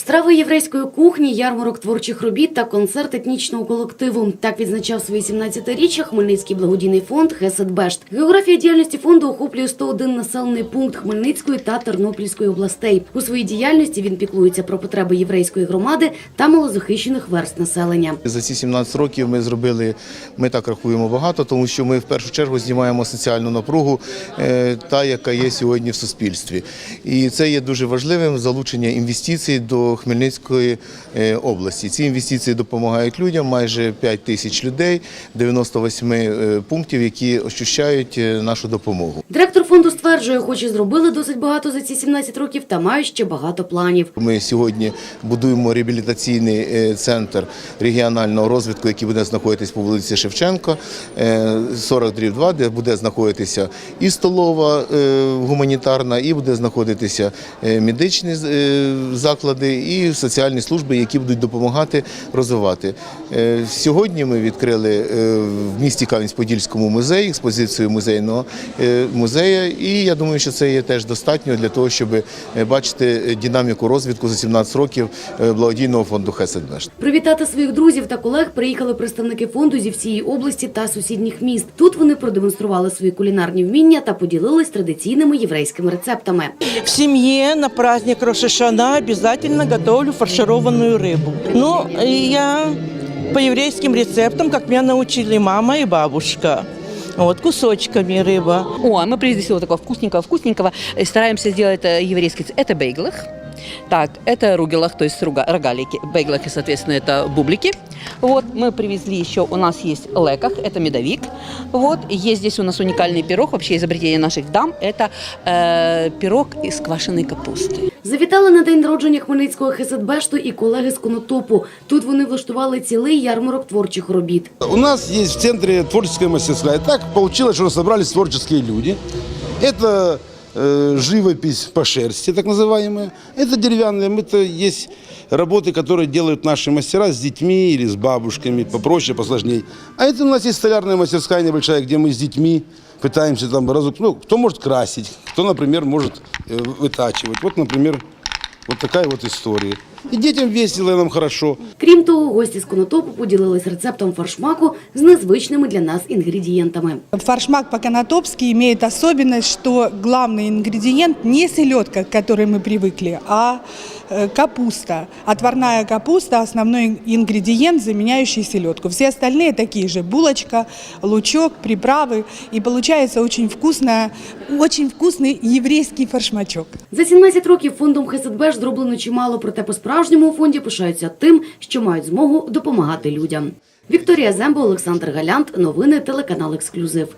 Страви єврейської кухні, ярмарок творчих робіт та концерт етнічного колективу. Так відзначав своє 17-річчя Хмельницький благодійний фонд Хесед Бешт. Географія діяльності фонду охоплює 101 населений пункт Хмельницької та Тернопільської областей. У своїй діяльності він піклується про потреби єврейської громади та малозахищених верст населення. За ці 17 років ми зробили, ми так рахуємо багато, тому що ми в першу чергу знімаємо соціальну напругу, е, та яка є сьогодні в суспільстві. І це є дуже важливим залучення інвестицій до Хмельницької е, області. Ці інвестиції допомагають людям, майже 5 тисяч людей, 98 е, пунктів, які ощущають е, нашу допомогу. Директор фонду стверджує, хоч і зробили досить багато за ці 17 років, та мають ще багато планів. Ми сьогодні будуємо реабілітаційний центр регіонального розвитку, який буде знаходитись по вулиці Шевченка, е, 40 дріб 2, де буде знаходитися і столова гуманітарна, і буде знаходитися медичні е, заклади, і соціальні служби, які будуть допомагати розвивати. Е, Сьогодні ми відкрили е, в місті Кам'янець-Подільському музей експозицію музейного е, музею, і я думаю, що це є теж достатньо для того, щоб бачити динаміку розвитку за 17 років благодійного фонду Хеседбешт. Привітати своїх друзів та колег приїхали представники фонду зі всієї області та сусідніх міст. Тут вони продемонстрували свої кулінарні вміння та поділились традиційними єврейськими рецептами. В семье на праздник Рошашана обязательно готовлю фаршированную рыбу. Ну, и я по еврейским рецептам, как меня научили мама и бабушка. Вот, кусочками рыба. О, а мы привезли всего такого вкусненького-вкусненького. Э, Стараемся сделать э, еврейский. ц- Это бейглах. Так, это ругелах, то есть руга, рогалики. Бейглахи, соответственно, это бублики. Вот, мы привезли еще, у нас есть леках, это медовик. Вот, есть здесь у нас уникальный пирог, вообще изобретение наших дам. Это э, пирог из квашеной капусты. Завітали на день народження Хмельницького Хеседбешту і колеги з Конотопу. Тут вони влаштували цілий ярмарок творчих робіт. У нас есть в центре творческая мастерская. И так получилось, что собрались творческие люди. Это э, живопись по шерсти, так называемая. Это деревянные, это есть работы, которые делают наши мастера с детьми или с бабушками, попроще, посложнее. А это у нас есть столярная мастерская небольшая, где мы с детьми пытаемся там разок, ну, кто может красить, кто, например, может э, вытачивать. Вот, например, вот такая вот история. И детям весело, и нам хорошо. Крім того, гості з Конотопу поділились рецептом фаршмаку з незвичними для нас інгредієнтами. Фаршмак по-конотопски имеет особенность, что главный ингредиент не селедка, к которой мы привыкли, а э, капуста. Отварная капуста – основной ингредиент, заменяющий селедку. Все остальные такие же – булочка, лучок, приправы. И получается очень, вкусная, очень вкусный еврейский фаршмачок. За 17 років фондом Хеседбеш зроблено чимало, проте по-справжньому фонді пишаються тим, що мають змогу допомагати людям. Вікторія Зембо, Олександр Галянт. Новини телеканал Ексклюзив.